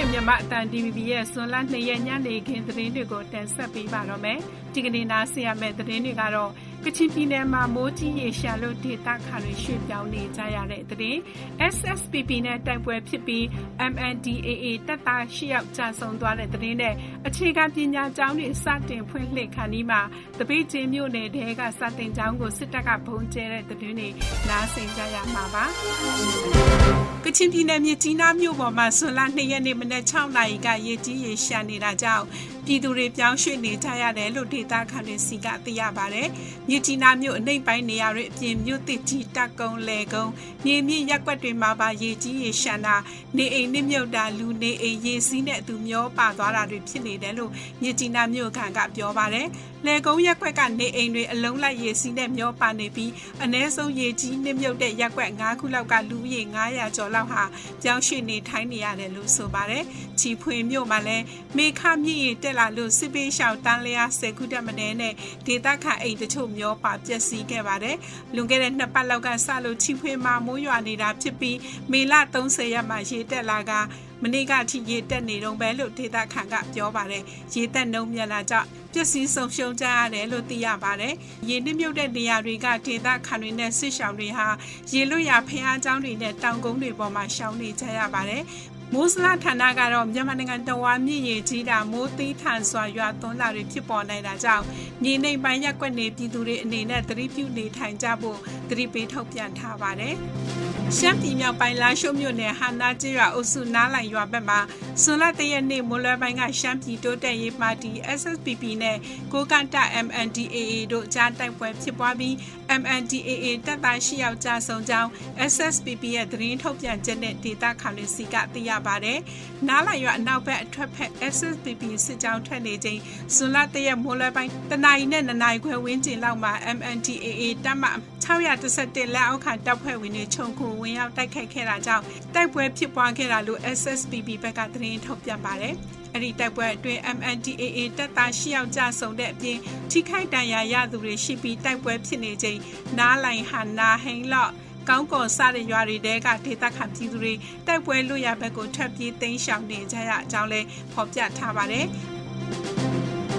ရှင်မြမအတန် DVB ရဲ့ဇွန်လ2ရက်ညနေခင်းသတင်းတွေကိုတင်ဆက်ပေးပါတော့မယ်။ဒီကနေ့နားဆင်ရမယ့်သတင်းတွေကတော့ ကချင်ပြည်နယ်မှာမိုးကြီးရေရှာလို့ဒေသခံတွေရွှေ့ပြောင်းနေကြရတဲ့သတင်း SSPP နဲ့တိုက်ပွဲဖြစ်ပြီး MNDAA တပ်သား၈ယောက်ကြာဆုံးသွားတဲ့သတင်းနဲ့အခြေခံပညာကျောင်းတွေစတင်ဖွင့်လှစ်ခါနီးမှာတပိတ်ချင်းမြို့နယ်တဲကစတင်ကျောင်းကိုစစ်တပ်ကဘုံကျဲတဲ့သတင်းတွေနားဆင်ကြရမှာပါကချင်ပြည်နယ်မြစ်ကြီးနားမြို့ပေါ်မှာဇွန်လ2ရက်နေ့မနက်6နာရီကရေကြီးရေရှာနေတာကြောင့် ပြည်သူတွေပြောင်းရွှေ့နေကြရတယ်လို့ဒေသခံတွေစီကသိရပါတယ်။မြစ်ကြီးနားမြို့အနှိပ်ပိုင်းနေရာတွေအပြင်မြို့သစ်ကြီးတက်ကုန်းလေကုန်းမြေမြင့်ရက်ွက်တွေမှာပါရေကြီးရေရှမ်းတာနေအိမ်နစ်မြုပ်တာလူနေအိမ်ရေစီးနဲ့အတူမျောပါသွားတာတွေဖြစ်နေတယ်လို့မြစ်ကြီးနားမြို့ခံကပြောပါတယ်။လေကုန်းရက်ွက်ကနေအိမ်တွေအလုံးလိုက်ရေစီးနဲ့မျောပါနေပြီးအ ਨੇ ဆုံးရေကြီးနစ်မြုပ်တဲ့ရက်ွက်၅ခုလောက်ကလူဦးရေ900ကျော်လောက်ဟာပြောင်းရွှေ့နေထိုင်နေရတယ်လို့ဆိုပါတယ်။ချီဖွေမြို့မှာလည်းမေခမြင့်ရတက်လာလို့စစ်ပေးရှောင်းတန်းလျာဆယ်ခုတက်မနေနဲ့ဒေသခံအိမ်တချို့မျောပါပျက်စီးခဲ့ပါတယ်။လွန်ခဲ့တဲ့နှစ်ပတ်လောက်ကစလို့ချီဖွေမှာမိုးရွာနေတာဖြစ်ပြီးမေလ30ရက်မှာရေတက်လာကမနေ့ကထိရေတက်နေတော့ပဲလို့ဒေသခံကပြောပါတယ်။ရေတက်နှုံမြန်လာကြောင့်ပျက်စီးဆုံးရှုံးကြရတယ်လို့သိရပါတယ်။ရေနစ်မြုပ်တဲ့နေရာတွေကဒေသခံတွေနဲ့ဆစ်ရှောင်တွေဟာရေလွတ်ရာဖျားเจ้าတွေနဲ့တောင်ကုန်းတွေပေါ်မှာရှောင်နေကြရပါတယ်။ မိုးစလာဌာနကတော့မြန်မာနိုင်ငံတဝါမြင့်ရည်ကြီးတာမိုးသီးထန်စွာရွာသွန်းလာတွေဖြစ်ပေါ်နိုင်တာကြောင့်မြေနေပိုင်းရက်ွက်နေပြည်သူတွေအနေနဲ့သတိပြုနေထိုင်ကြဖို့သတိပေးထုတ်ပြန်ထားပါတယ်။ရှမ်းပြည်မြောက်ပိုင်းလာရှုမြို့နယ်ဟာနာကျေးရွာအုပ်စုနားလိုင်ရွာဘက်မှာဆွန်လတရက်နေ့မိုးလွယ်ပိုင်းကရှမ်းပြည်တိုးတက်ရေးပါတီ SSPP နဲ့ကိုကန်တာ MNDAA တို့ကြားတိုက်ပွဲဖြစ်ပွားပြီး MNDAA တပ်သား၈ယောက်ကြာဆုံးကြောင်း SSPP ရဲ့သတင်းထုတ်ပြန်ချက်နဲ့ဒေတာခေါင်တွေစီကသိရပါတယ်။နားလာရွာအနောက်ဘက်အထွက်ဖက် SSPP စစ်ကြောင်းထွက်နေချိန်ဇွန်လတရက်မိုးလွယ်ပိုင်းတနအီနဲ့နနိုင်ခွဲဝင်းကျင်လောက်မှာ MNDAA တပ်မ611လက်အောက်ခံတပ်ဖွဲ့ဝင်တွေခြုံခုဝင်ရောက်တိုက်ခိုက်ခဲ့တာကြောင့်တိုက်ပွဲဖြစ်ပွားခဲ့တာလို့ SSPP ဘက်ကသတင်းထုတ်ပြန်ပါတယ်။အဲ့ဒီတိုက်ပွဲအတွင်း MNDAA တပ်သား၈ယောက်ကြာဆုံးတဲ့အပြင်ထိခိုက်ဒဏ်ရာရသူတွေရှိပြီးတိုက်ပွဲဖြစ်နေချိန်နားလိုင်ဟာနာဟိန်လော့ ကောင်းကော်စတဲ့ရွာတွေတဲကဒေသခံပြည်သူတွေတိုက်ပွဲလွတ်ရဘက်ကိုထွက်ပြေးသိမ်းရှောင်နေကြရအကြောင်းလဲဖော်ပြထားပါတယ်။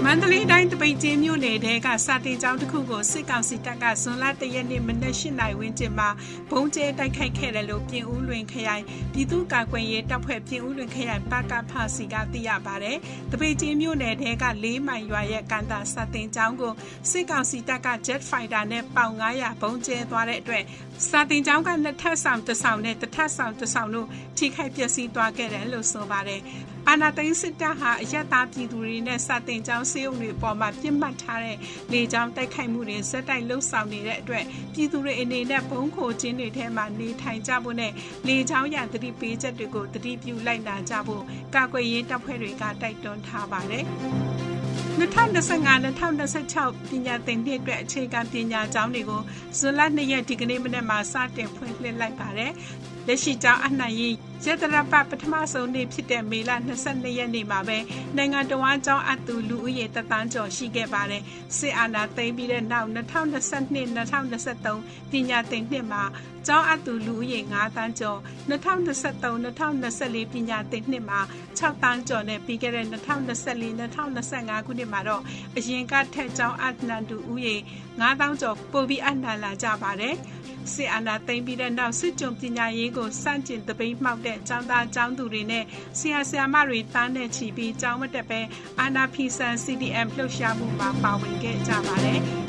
မန္တလေးတိုင်းတပိတ်ကျင်းမြို့နယ်တဲကစာတင်ကျောင်းတစ်ခုကိုစစ်ကောင်စီတပ်ကဇွန်လ၁ရက်နေ့မနက်၈နာရီဝန်းကျင်မှာဘုံကျဲတိုက်ခိုက်ခဲ့တယ်လို့ပြင်ဦးလွင်ခရိုင်ပြည်သူ့ကာကွယ်ရေးတပ်ဖွဲ့ပြင်ဦးလွင်ခရိုင်ပကဖစီကသိရပါတယ်။တပိတ်ကျင်းမြို့နယ်တဲက၄မိုင်ရွာရဲ့ကန်တာစာတင်ကျောင်းကိုစစ်ကောင်စီတပ်က Jet Fighter နဲ့ပေါင်900ဘုံကျဲသွားတဲ့အတွက်စာတင်ကျောင်းကနှစ်ထပ်ဆောင်တစ်ဆောင်နဲ့တစ်ထပ်ဆောင်တစ်ဆောင်တို့ထိခိုက်ပျက်စီးသွားခဲ့တယ်လို့ဆိုပါတယ်။အာနာသိန်းစစ်တပ်ဟာအယက်သားပြည်သူတွေနဲ့စာတင်ကျောင်းစေုံတွေပေါ်မှာပြစ်မှတ်ထားတဲ့လေကြောင်းတိုက်ခိုက်မှုတွေဇက်တိုက်လှုပ်ဆောင်နေတဲ့အတွက်ပြည်သူတွေအနေနဲ့ဘုံခိုခြင်းတွေထဲမှာနေထိုင်ကြဖို့နဲ့လေကြောင်းရန်သတိပေးချက်တွေကိုသတိပြုလိုက်နာကြဖို့ကာကွယ်ရေးတပ်ဖွဲ့တွေကတိုက်တွန်းထားပါတယ်။2025-2026ပညာသင်နှစ်အတွက်အခြေခံပညာကျောင်းတွေကိုဇွန်လ2ရက်ဒီကနေ့မနက်မှာစတင်ဖွင့်လှစ်လိုက်ပါတယ်။လက်ရှိကျောင်းအနှံ့ရေး ရတရပပထမဆုံးနေ့ဖြစ်တဲ့မေလ22ရက်နေ့မှာပဲနိုင်ငံတော်အကြောင်းအတူလူဦးရေတသန်းကျော်ရှိခဲ့ပါတယ်စစ်အာဏာသိမ်းပြီးတဲ့နောက်2022-2023ပညာသင်နှစ်မှာကျောင်းအတူလူဦးရေ9တန်းကျော်2023-2024ပညာသင်နှစ်မှာ6တန်းကျော်နဲ့ပြီးခဲ့တဲ့2024-2025ခုနှစ်မှာတော့အရင်ကထက်ကျောင်းအနှံတူဦးရေ9000ကျော်ပိုပြီးအနှံလာကြပါတယ်စစ်အာဏာသိမ်းပြီးတဲ့နောက်စစ်ကြုံပညာရေးကိုစန့်ကျင်တပိတ်မှောက်တဲ့တဲ့ကျောင်းသားကျောင်းသူတွေနဲ့ဆရာဆရာမတွေတားနဲ့ချီပြီးကျောင်းမတက်ပဲအာနာဖီဆန် CDM လှုပ်ရှားမှုမှာပါဝင်ခဲ့ကြပါတယ်။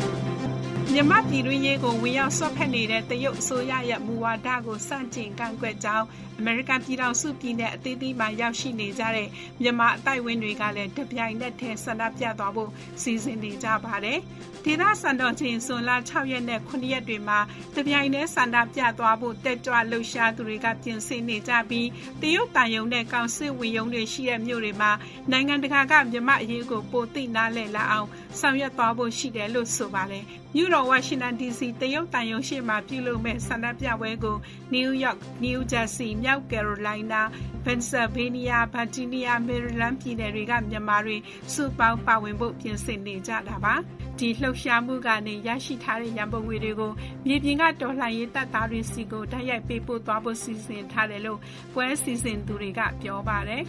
မြမပြည်တွင်းရေးကိုဝင်ရောက်ဆော့ဖက်နေတဲ့တရုတ်အစိုးရရဲ့မူဝါဒကိုစန့်ကျင်ကန့်ကွက်ကြောင်းအမေရိကန်ပြည်ထောင်စုပြည်내အသီးသီးမှာရောက်ရှိနေကြတဲ့မြန်မာအတိုက်ဝင်းတွေကလည်းတပြိုင်နက်တည်းဆန္ဒပြသွားဖို့စီစဉ်နေကြပါတယ်။ဒေသစံတော်ချိန်ဇွန်လ6ရက်နဲ့9ရက်တွေမှာတပြိုင်တည်းဆန္ဒပြသွားဖို့တက်ကြွလှုပ်ရှားသူတွေကပြင်ဆင်နေကြပြီးတရုတ်တန်ယုံနဲ့ကောင်စစ်ဝင်ယုံတွေရှိတဲ့မြို့တွေမှာနိုင်ငံတကာကမြမအရေးကိုပိုသိနားလည်လာအောင်ဆောင်ရွက်သွားဖို့ရှိတယ်လို့ဆိုပါတယ်။မြို့တော်တော်ဝါရှင်တန် DC တရုတ်တန်ယုံရှိမှပြုလုပ်မဲ့ဆန္ဒပြပွဲကို New York, New Jersey, မြောက်ကယ်ရိုလိုင်းနား Pennsylvania, Virginia, Maryland ပြည်နယ်တွေကမြန်မာတွေစုပေါင်းပါဝင်ဖို့ပြင်ဆင်နေကြတာပါဒီလှုပ်ရှားမှုကနေရရှိထားတဲ့ရန်ပုံငွေတွေကိုမြေပြင်ကတော်လှန်ရေးတပ်သားတွေစီကိုတိုက်ရိုက်ပေးပို့သွားဖို့စီစဉ်ထားတယ်လို့ပွဲစီစဉ်သူတွေကပြောပါတယ်